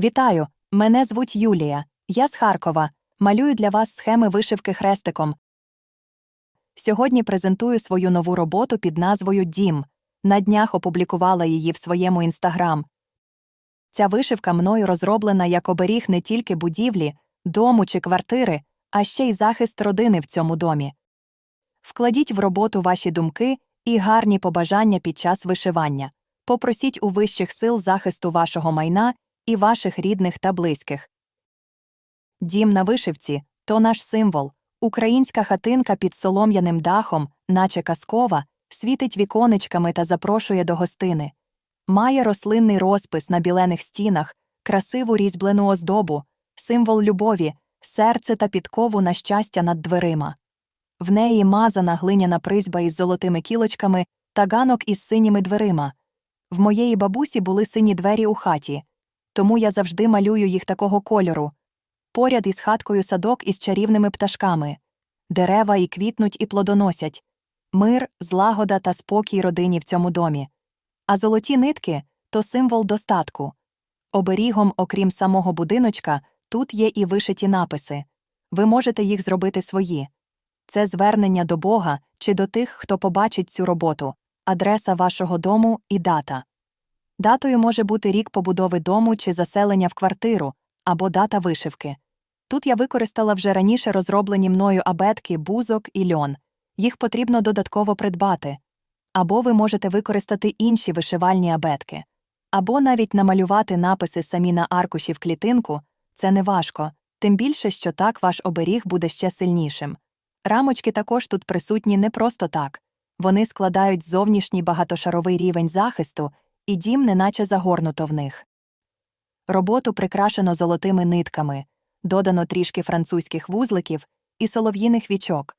Вітаю! Мене звуть Юлія. Я з Харкова. Малюю для вас схеми вишивки хрестиком. Сьогодні презентую свою нову роботу під назвою Дім. На днях опублікувала її в своєму інстаграм. Ця вишивка мною розроблена як оберіг не тільки будівлі, дому чи квартири, а ще й захист родини в цьому домі. Вкладіть в роботу ваші думки і гарні побажання під час вишивання. Попросіть у вищих сил захисту вашого майна і ваших рідних та близьких. Дім на вишивці то наш символ. Українська хатинка під солом'яним дахом, наче казкова, світить віконечками та запрошує до гостини. Має рослинний розпис на білених стінах, красиву різьблену оздобу, символ любові, серце та підкову на щастя над дверима. В неї мазана глиняна призьба із золотими кілочками та ганок із синіми дверима. В моєї бабусі були сині двері у хаті, тому я завжди малюю їх такого кольору. Поряд із хаткою садок із чарівними пташками. Дерева і квітнуть і плодоносять. Мир, злагода та спокій родині в цьому домі. А золоті нитки то символ достатку. Оберігом, окрім самого будиночка, тут є і вишиті написи. Ви можете їх зробити свої. Це звернення до Бога чи до тих, хто побачить цю роботу, адреса вашого дому і дата. Датою може бути рік побудови дому чи заселення в квартиру, або дата вишивки. Тут я використала вже раніше розроблені мною абетки, бузок і льон. Їх потрібно додатково придбати. Або ви можете використати інші вишивальні абетки. Або навіть намалювати написи самі на аркуші в клітинку це не важко, тим більше, що так ваш оберіг буде ще сильнішим. Рамочки також тут присутні не просто так вони складають зовнішній багатошаровий рівень захисту, і дім неначе загорнуто в них. Роботу прикрашено золотими нитками, додано трішки французьких вузликів і солов'їних вічок.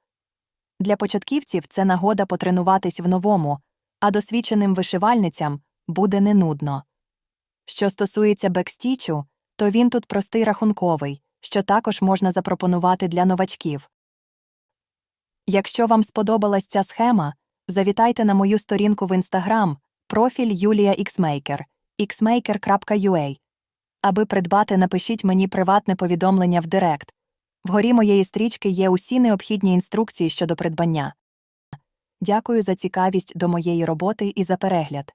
Для початківців це нагода потренуватись в новому, а досвідченим вишивальницям буде не нудно. Що стосується бекстічу, то він тут простий рахунковий, що також можна запропонувати для новачків. Якщо вам сподобалась ця схема, завітайте на мою сторінку в інстаграм, профіль Юлія Xmaker, xmaker.ua. Аби придбати, напишіть мені приватне повідомлення в Директ. Вгорі моєї стрічки є усі необхідні інструкції щодо придбання. Дякую за цікавість до моєї роботи і за перегляд.